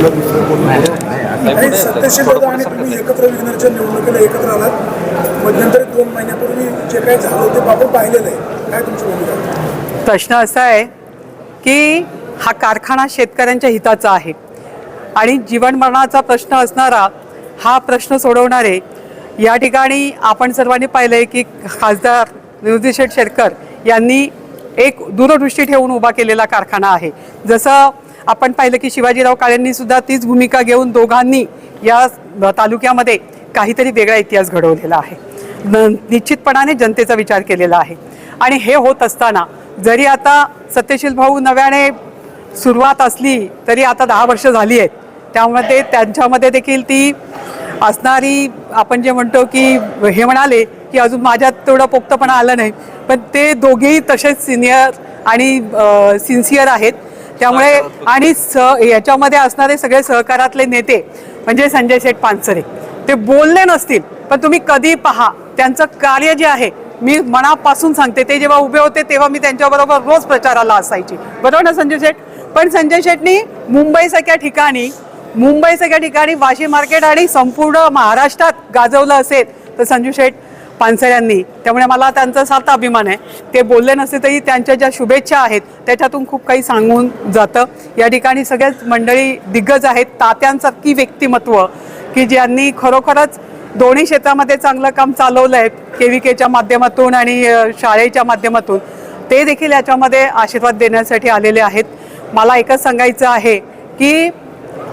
आपलं दुसरं कोणी आणि सत्यशील आणि तुम्ही एकत्र विघ्नरच्या निवडणुकीला एकत्र आलात. मध्यंतरी दोन महिन्यापूर्वी जे काही झालं ते आपण पाहिलेलं आहे. काय तुमची भूमिका? प्रश्न असा आहे की हा कारखाना शेतकऱ्यांच्या हिताचा आहे. आणि जीवन मरणाचा प्रश्न असणारा हा प्रश्न सोडवणारे या ठिकाणी आपण सर्वांनी पाहिलं आहे की खासदार निवृत्ती शेठ शेटकर यांनी एक दूरदृष्टी ठेवून उभा केलेला कारखाना आहे. जसं आपण पाहिलं की शिवाजीराव काळेंनी सुद्धा तीच भूमिका घेऊन दोघांनी या तालुक्यामध्ये काहीतरी वेगळा इतिहास घडवलेला आहे. न- निश्चितपणाने जनतेचा विचार केलेला आहे. आणि हे होत असताना जरी आता सत्यशील भाऊ नव्याने सुरुवात असली तरी आता दहा वर्ष झाली आहेत. त्यामध्ये त्यांच्यामध्ये देखील ती असणारी आपण जे म्हणतो की हे म्हणाले की अजून माझ्यात तेवढं पोक्तपणा आलं नाही. पण ते दोघेही तसेच सिनियर आणि सिन्सिअर आहेत. त्यामुळे आणि स याच्यामध्ये असणारे सगळे सहकारातले नेते म्हणजे संजय शेठ पानसरे ते बोलले नसतील पण तुम्ही कधी पहा त्यांचं कार्य जे आहे मी मनापासून सांगते ते जेव्हा उभे होते तेव्हा मी त्यांच्याबरोबर रोज प्रचाराला असायची. बरोबर ना संजय शेठ? पण संजय शेठनी मुंबईसारख्या ठिकाणी मुंबईसारख्या ठिकाणी वाशी मार्केट आणि संपूर्ण महाराष्ट्रात गाजवलं असेल तर संजू शेठ पानसऱ्यांनी त्यामुळे मला त्यांचा सात अभिमान आहे. ते बोलले नसते तरी त्यांच्या ज्या शुभेच्छा आहेत त्याच्यातून खूप काही सांगून जातं. या ठिकाणी सगळ्याच मंडळी दिग्गज आहेत. तात्यांसारखी व्यक्तिमत्व की ज्यांनी खरोखरच दोन्ही क्षेत्रामध्ये चांगलं काम चालवलं आहे के व्ही केच्या माध्यमातून आणि शाळेच्या माध्यमातून ते देखील याच्यामध्ये आशीर्वाद देण्यासाठी आलेले आहेत. मला एकच सांगायचं आहे की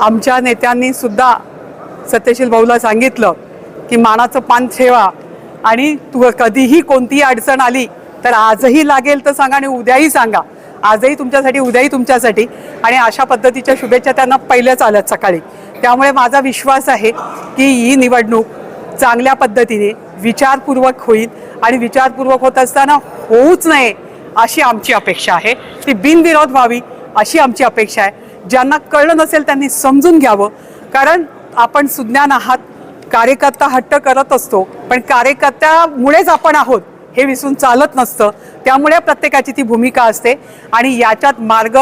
आमच्या नेत्यांनी सुद्धा सत्यशील भाऊला सांगितलं की मानाचं पान ठेवा. आणि तू कधीही कोणतीही अडचण आली तर आजही लागेल तर सांगा आणि उद्याही सांगा. आजही तुमच्यासाठी उद्याही तुमच्यासाठी. आणि अशा पद्धतीच्या शुभेच्छा त्यांना पहिल्याच आल्यात सकाळी. त्यामुळे माझा विश्वास आहे की ही निवडणूक चांगल्या पद्धतीने विचारपूर्वक होईल आणि विचारपूर्वक होत असताना होऊच नये अशी आमची अपेक्षा आहे. ती बिनविरोध व्हावी अशी आमची अपेक्षा आहे. ज्यांना कळलं नसेल त्यांनी समजून घ्यावं. कारण आपण सुज्ञान आहात. कार्यकर्ता हट्ट करत असतो पण कार्यकर्त्यामुळेच आपण आहोत हे विसरून चालत नसतं. त्यामुळे प्रत्येकाची ती भूमिका असते आणि याच्यात मार्ग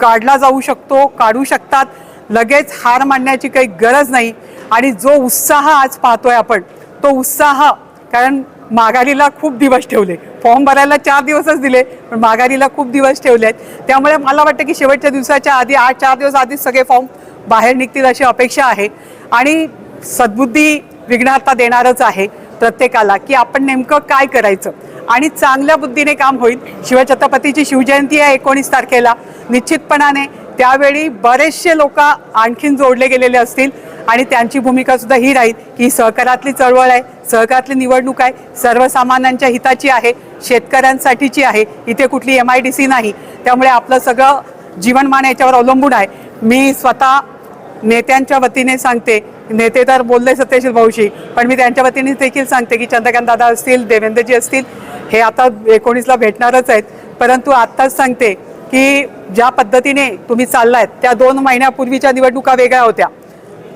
काढला जाऊ शकतो काढू शकतात. लगेच हार मानण्याची काही गरज नाही आणि जो उत्साह आज पाहतोय आपण तो उत्साह कारण माघारीला खूप दिवस ठेवले. फॉर्म भरायला चार दिवसच दिले पण माघारीला खूप दिवस ठेवले आहेत. त्यामुळे मला वाटतं की शेवटच्या दिवसाच्या आधी आठ चार दिवस आधीच सगळे फॉर्म बाहेर निघतील अशी अपेक्षा आहे. आणि सद्बुद्धी विघ्नहर्ता देणारच आहे प्रत्येकाला की आपण नेमकं काय करायचं? आणि चांगल्या बुद्धीने काम होईल. शिवछत्रपतीची शिवजयंती आहे एकोणीस तारखेला. निश्चितपणाने त्यावेळी बरेचसे लोक आणखीन जोडले गेलेले असतील आणि त्यांची भूमिका सुद्धा ही राहील की ही सहकारातली चळवळ आहे सहकारातली निवडणूक आहे सर्वसामान्यांच्या हिताची आहे शेतकऱ्यांसाठीची आहे. इथे कुठली एम आय डी सी नाही. त्यामुळे आपलं सगळं जीवनमान याच्यावर अवलंबून आहे. मी स्वतः नेत्यांच्या वतीने सांगते नेते तर बोलले सत्यशील भाऊशी पण मी त्यांच्या वतीने देखील सांगते की चंद्रकांत दादा असतील देवेंद्रजी असतील हे आता एकोणीसला भेटणारच आहेत. परंतु आत्ताच सांगते की ज्या पद्धतीने तुम्ही चाललायत त्या दोन महिन्यापूर्वीच्या निवडणुका वेगळ्या होत्या.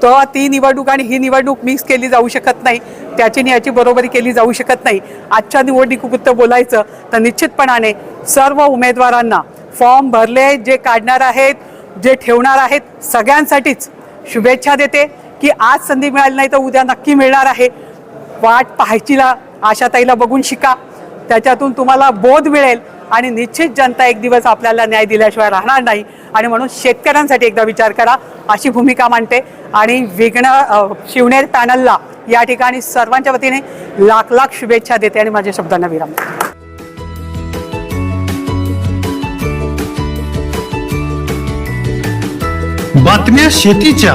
तो ती निवडणूक आणि ही निवडणूक मिक्स केली जाऊ शकत नाही त्याची आणि याची बरोबरी केली जाऊ शकत नाही. आजच्या निवडणुकीपुरतं बोलायचं तर निश्चितपणाने सर्व उमेदवारांना फॉर्म भरले जे काढणार आहेत जे ठेवणार आहेत सगळ्यांसाठीच शुभेच्छा देते. की आज संधी मिळाली नाही तर उद्या नक्की मिळणार आहे. वाट पाहायचीला आशाताईला बघून शिका. त्याच्यातून तुम्हाला बोध मिळेल आणि निश्चित जनता एक दिवस आपल्याला न्याय दिल्याशिवाय राहणार नाही. आणि म्हणून शेतकऱ्यांसाठी एकदा विचार करा. अशी भूमिका मांडते. आणि विघ्न शिवनेर पॅनलला या ठिकाणी सर्वांच्या वतीने लाख लाख शुभेच्छा देते आणि माझ्या शब्दांना विराम. बातम्या शेतीच्या.